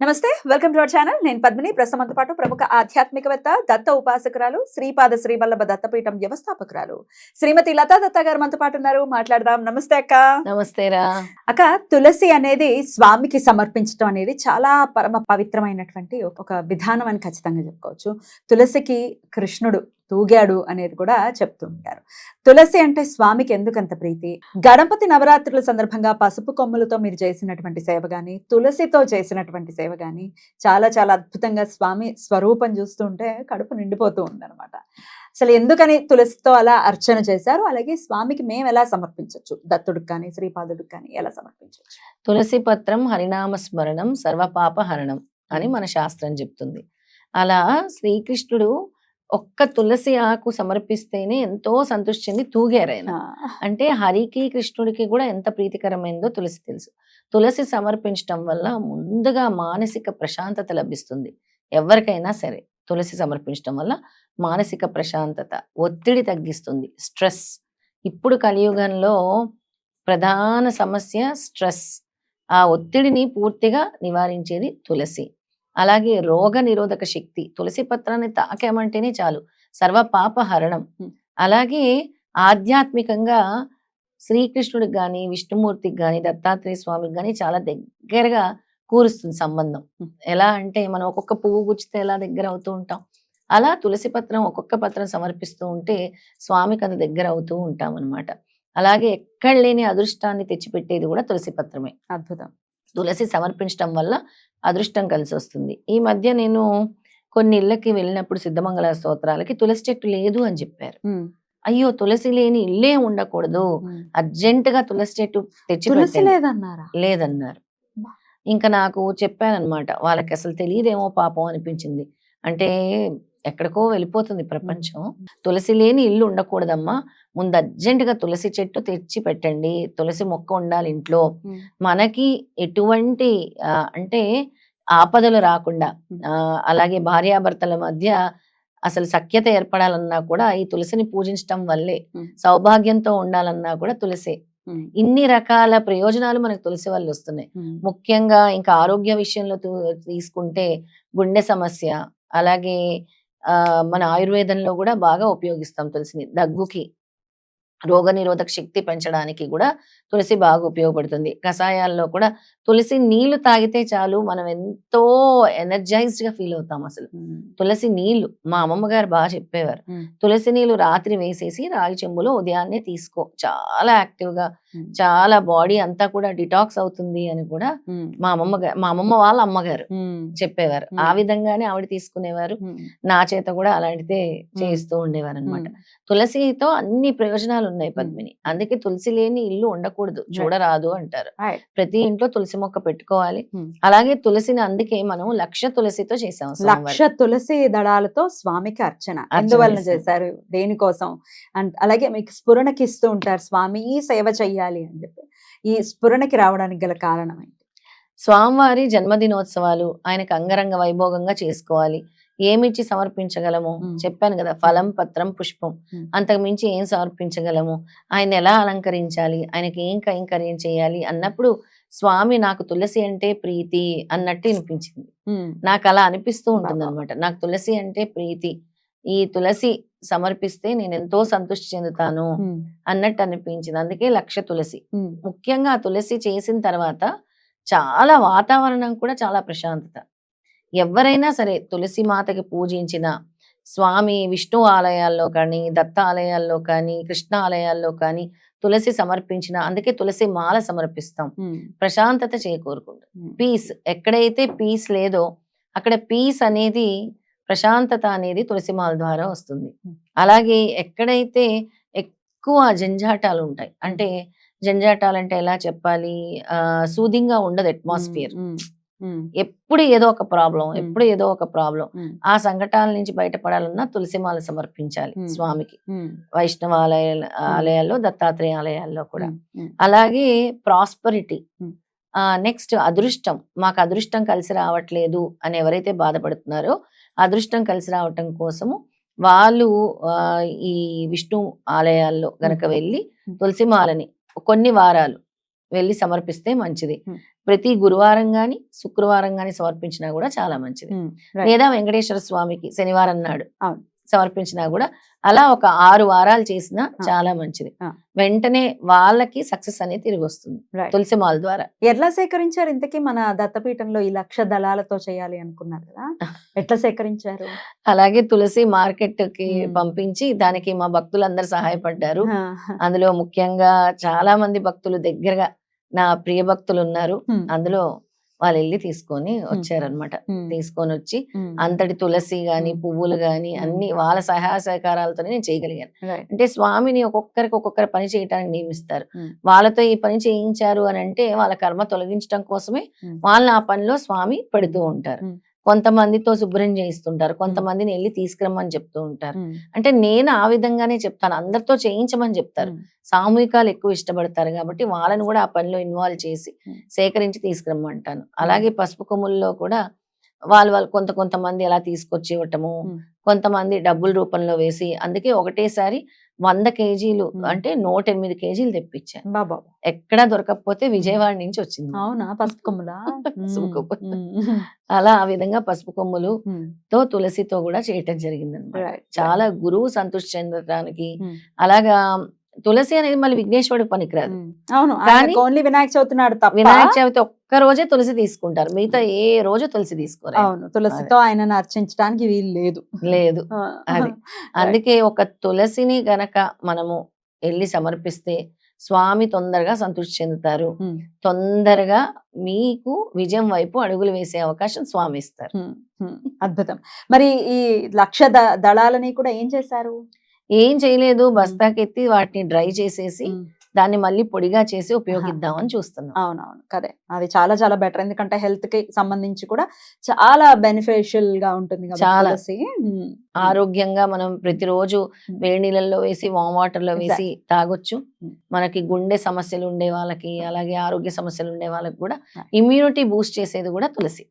నమస్తే welcome to our channel. నేను పద్మిని. ప్రస్తుతంతో పాటు ప్రముఖ ఆధ్యాత్మికవేత్త దత్త ఉపాసకురాలు శ్రీపాద శ్రీవల్లభ దత్తపీఠం వ్యవస్థాపకురాలు. శ్రీమతి లతా దత్త గారు మనతో పాటు ఉన్నారు. మాట్లాడదాం. నమస్తే అక్క. నమస్తేరా అక్క తులసి అనేది స్వామికి సమర్పించడం అనేది చాలా పరమ పవిత్రమైనటువంటి ఒక విధానం అని ఖచ్చితంగా చెప్పుకోవచ్చు. తులసికి కృష్ణుడు తూగాడు అనేది కూడా చెప్తూ ఉంటారు. తులసి అంటే స్వామికి ఎందుకంత ప్రీతి? గణపతి నవరాత్రుల సందర్భంగా పసుపు కొమ్ములతో మీరు చేసినటువంటి సేవ కానీ తులసితో చేసినటువంటి సేవ కానీ చాలా చాలా అద్భుతంగా స్వామి స్వరూపం చూస్తుంటే కడుపు నిండిపోతూ ఉందన్నమాట. అసలు ఎందుకని తులసితో అలా అర్చన చేశారు? అలాగే స్వామికి మేము ఎలా సమర్పించవచ్చు దత్తుడికి కానీ శ్రీపాదుడికి కానీ ఎలా సమర్పించవచ్చు తులసి పత్రం హరినామ స్మరణం సర్వపాప హరణం అని మన శాస్త్రం చెప్తుంది. అలా శ్రీకృష్ణుడు ఒక్క తులసి ఆకు సమర్పిస్తేనే ఎంతో సంతృష్టి చెంది తూగారు ఆయన. అంటే హరికి కృష్ణుడికి కూడా ఎంత ప్రీతికరమైందో తులసి తెలుసు. తులసి సమర్పించటం వల్ల ముందుగా మానసిక ప్రశాంతత లభిస్తుంది. ఎవరికైనా సరే తులసి సమర్పించడం వల్ల మానసిక ప్రశాంతత ఒత్తిడి తగ్గిస్తుంది. స్ట్రెస్. ఇప్పుడు కలియుగంలో ప్రధాన సమస్య స్ట్రెస్. ఆ ఒత్తిడిని పూర్తిగా నివారించేది తులసి. అలాగే రోగ నిరోధక శక్తి. తులసి పత్రాన్ని తాకామంటేనే చాలు. సర్వ పాప హరణం. అలాగే ఆధ్యాత్మికంగా శ్రీకృష్ణుడికి కానీ విష్ణుమూర్తికి కానీ దత్తాత్రేయ స్వామికి కానీ చాలా దగ్గరగా కూరుస్తుంది సంబంధం. ఎలా అంటే మనం ఒక్కొక్క పువ్వు గుచ్చితే ఎలా దగ్గర అవుతూ ఉంటాం? అలా తులసి పత్రం ఒక్కొక్క పత్రం సమర్పిస్తూ ఉంటే స్వామికి అంత దగ్గర అవుతూ ఉంటాం అన్నమాట అలాగే ఎక్కడ లేని అదృష్టాన్ని తెచ్చిపెట్టేది కూడా తులసి పత్రమే. అద్భుతం. తులసి సమర్పించడం వల్ల అదృష్టం కలిసి వస్తుంది ఈ మధ్య నేను కొన్ని ఇళ్ళకి వెళ్ళినప్పుడు సిద్ధమంగళ స్తోత్రాలకి తులసి చెట్టు లేదు అని చెప్పారు. అయ్యో! తులసి లేని ఇల్లే ఉండకూడదు. అర్జెంట్గా తులసి చెట్టు తెచ్చి. లేదన్నారా. ఇంకా నాకు చెప్పానన్నమాట వాళ్ళకి అసలు తెలియదేమో పాపం అనిపించింది. అంటే ఎక్కడికో వెళ్ళిపోతుంది ప్రపంచం. తులసి లేని ఇల్లు ఉండకూడదమ్మా. ముందు అర్జెంట్గా తులసి చెట్టు తెచ్చి పెట్టండి. తులసి మొక్క ఉండాలి ఇంట్లో. మనకి ఎటువంటి అంటే ఆపదలు రాకుండా అలాగే భార్యాభర్తల మధ్య అసలు సఖ్యత ఏర్పడాలన్నా కూడా ఈ తులసిని పూజించటం వల్లే. సౌభాగ్యంతో ఉండాలన్నా కూడా తులసే. ఇన్ని రకాల ప్రయోజనాలు మనకు తులసి వల్ల వస్తున్నాయి. ముఖ్యంగా ఇంకా ఆరోగ్య విషయంలో తీసుకుంటే గుండె సమస్య అలాగే మన ఆయుర్వేదంలో కూడా బాగా ఉపయోగిస్తాం తులసిని దగ్గుకి. రోగ నిరోధక శక్తి పెంచడానికి కూడా తులసి బాగా ఉపయోగపడుతుంది. కషాయాల్లో కూడా తులసి నీళ్ళు తాగితే చాలు మనం ఎంతో ఎనర్జైజ్డ్గా ఫీల్ అవుతాం అసలు. తులసి నీళ్ళు మా అమ్మమ్మ గారు బాగా చెప్పేవారు. తులసి నీళ్ళు రాత్రి వేసేసి రాగి చెంబులో ఉదయాన్నే తీసుకో. చాలా యాక్టివ్గా చాలా బాడీ అంతా కూడా డిటాక్స్ అవుతుంది అని కూడా మా అమ్మమ్మ గారు మా అమ్మమ్మ వాళ్ళ అమ్మగారు చెప్పేవారు. ఆ. విధంగానే ఆవిడ తీసుకునేవారు. నా చేత కూడా అలాంటిదే చేయిస్తూ ఉండేవారు అనమాట తులసితో అన్ని ప్రయోజనాలు ఉన్నాయి పద్మిని అందుకే తులసి లేని ఇల్లు ఉండకూడదు. చూడరాదు అంటారు. ప్రతి ఇంట్లో తులసి మొక్క పెట్టుకోవాలి. అలాగే తులసిని అందుకే మనం లక్ష తులసితో చేసాం లక్ష తులసి దళాలతో స్వామికి అర్చన ఎందువలన చేశారు. చేశారు? దేనికోసం? అండ్ అలాగే మీకు స్ఫురణకి ఇస్తూ ఉంటారు స్వామి ఈ సేవ చెయ్యాలి అని చెప్పి. ఈ స్ఫురణకి రావడానికి గల కారణం ఏంటి? స్వామివారి జన్మదినోత్సవాలు ఆయనకు అంగరంగ వైభోగంగా చేసుకోవాలి. ఏమిచ్చి సమర్పించగలము. చెప్పాను కదా ఫలం పత్రం పుష్పం. అంతకు మించి ఏం సమర్పించగలము? ఆయన ఎలా అలంకరించాలి? ఆయనకి ఏం కైంకర్యం చేయాలి? అన్నప్పుడు స్వామి నాకు తులసి అంటే ప్రీతి అన్నట్టు అనిపించింది నాకు అలా అనిపిస్తూ ఉంటుంది అనమాట నాకు తులసి అంటే ప్రీతి. ఈ తులసి సమర్పిస్తే నేను ఎంతో సంతృష్టి చెందుతాను అన్నట్టు అనిపించింది. అందుకే లక్ష తులసి. ముఖ్యంగా ఆ తులసి చేసిన తర్వాత చాలా వాతావరణం కూడా చాలా ప్రశాంతత. ఎవరైనా సరే తులసి మాతకి పూజించిన స్వామి విష్ణు ఆలయాల్లో కానీ దత్త ఆలయాల్లో కానీ కృష్ణ ఆలయాల్లో కానీ తులసి సమర్పించిన అందుకే తులసి మాల సమర్పిస్తాం. ప్రశాంతత చేకూరుకుంటుంది. పీస్ ఎక్కడైతే పీస్ లేదో అక్కడ పీస్ అనేది ప్రశాంతత అనేది తులసిమాల ద్వారా వస్తుంది. అలాగే ఎక్కడైతే ఎక్కువ జంజాటాలు ఉంటాయి అంటే జంజాటాలు అంటే ఎలా చెప్పాలి? ఆ సూదింగ్గా ఉండదు అట్మాస్ఫియర్. ఎప్పుడు ఏదో ఒక ప్రాబ్లం. ఎప్పుడు ఏదో ఒక ప్రాబ్లం ఆ సంఘటనల నుంచి బయటపడాలన్నా తులసిమాల సమర్పించాలి. స్వామికి వైష్ణవ ఆలయ ఆలయాల్లో దత్తాత్రేయ ఆలయాల్లో కూడా. అలాగే ప్రాస్పరిటీ. నెక్స్ట్ అదృష్టం మాకు అదృష్టం కలిసి రావట్లేదు అని ఎవరైతే బాధపడుతున్నారో అదృష్టం కలిసి రావటం కోసము వాళ్ళు ఈ విష్ణు ఆలయాల్లో గనక. వెళ్ళి Hmm. తులసి మాలని కొన్ని వారాలు వెళ్ళి సమర్పిస్తే మంచిది. ప్రతి గురువారం గాని శుక్రవారం గాని సమర్పించినా కూడా చాలా మంచిది. లేదా వెంకటేశ్వర స్వామికి శనివారం నాడు. సమర్పించినా కూడా అలా ఒక ఆరు వారాలు చేసినా చాలా మంచిది. వెంటనే వాళ్ళకి సక్సెస్ అనేది తిరిగి వస్తుంది. తులసి మాల ద్వారా. ఎట్లా సేకరించారు? ఇంతకీ మన దత్తపీఠంలో ఈ లక్ష దళాలతో చేయాలి అనుకున్నారు కదా? ఎట్లా సేకరించారు? అలాగే తులసి మార్కెట్కి. పంపించి దానికి మా భక్తులందరూ సహాయపడ్డారు. ఆ, అందులో ముఖ్యంగా చాలా మంది భక్తులు దగ్గరగా నా ప్రియ భక్తులు ఉన్నారు. అందులో వాళ్ళు వెళ్ళి తీసుకొని వచ్చారనమాట తీసుకొని వచ్చి అంతటి తులసి గాని. పువ్వులు గాని. అన్ని వాళ్ళ సహాయ సహకారాలతోనే నేను చేయగలిగాను. అంటే స్వామిని ఒక్కొక్కరికి ఒక్కొక్కరి పని చేయటానికి నియమిస్తారు. వాళ్ళతో ఈ పని చేయించారు అని అంటే వాళ్ళ కర్మ తొలగించడం కోసమే. వాళ్ళని ఆ పనిలో స్వామి పెడుతూ ఉంటారు. కొంతమందితో శుభ్రం చేయిస్తుంటారు కొంతమందిని వెళ్ళి తీసుకురమ్మని చెప్తూ ఉంటారు. అంటే నేను ఆ విధంగానే చెప్తాను అందరితో చేయించమని చెప్తారు. సామూహికాలు ఎక్కువ ఇష్టపడతారు కాబట్టి వాళ్ళని కూడా ఆ పనిలో ఇన్వాల్వ్ చేసి. సేకరించి తీసుకురమ్మంటాను. అలాగే పసుపు కొమ్ముల్లో కూడా వాళ్ళు వాళ్ళు కొంత కొంతమంది ఎలా తీసుకొచ్చి ఇవ్వటము. కొంతమంది డబ్బుల రూపంలో వేసి అందుకే ఒకటేసారి వంద కేజీలు. అంటే నూట ఎనిమిది కేజీలు తెప్పించాను బాబా. ఎక్కడా దొరకకపోతే విజయవాడ నుంచి వచ్చింది అవునా? పసుపు కొమ్ములా? పసుపు కొమ్ములు. అలా ఆ విధంగా పసుపు కొమ్ములు తో తులసితో కూడా చేయటం జరిగింది right, చాలా గురువు సంతృష్టి చెందడానికి. అలాగా తులసి అనేది మళ్ళీ విఘ్నేశ్వరుడికి పనికిరాదు. అవును కానీ- ఓన్లీ వినాయక చవితి నాడు వినాయక చవితి ఒక్క రోజే తులసి తీసుకుంటారు. మిగతా ఏ రోజు తులసి తీసుకోరు అవును తులసితో ఆయనను అర్చించడానికి వీలు లేదు. లేదు. అది. అందుకే ఒక తులసిని గనక మనము వెళ్ళి సమర్పిస్తే స్వామి తొందరగా సంతృష్టి చెందుతారు. తొందరగా మీకు విజయం వైపు అడుగులు వేసే అవకాశం స్వామి ఇస్తారు. అద్భుతం. మరి ఈ లక్ష దళాలని కూడా ఏం చేశారు? ఏం చేయలేదు బస్తాకెత్తి వాటిని డ్రై చేసేసి దాన్ని మళ్ళీ పొడిగా చేసి ఉపయోగిద్దామని చూస్తున్నాం. అవునవును. కదే. అది చాలా చాలా బెటర్. ఎందుకంటే హెల్త్కి సంబంధించి కూడా చాలా బెనిఫిషియల్గా ఉంటుంది చాలా. ఆరోగ్యంగా మనం ప్రతిరోజు. వేడి నీళ్ళల్లో వేసి వామ్ వాటర్లో వేసి తాగొచ్చు. మనకి గుండె సమస్యలు ఉండే వాళ్ళకి అలాగే ఆరోగ్య సమస్యలు ఉండే వాళ్ళకి కూడా. ఇమ్యూనిటీ బూస్ట్ చేసేది కూడా తులసి.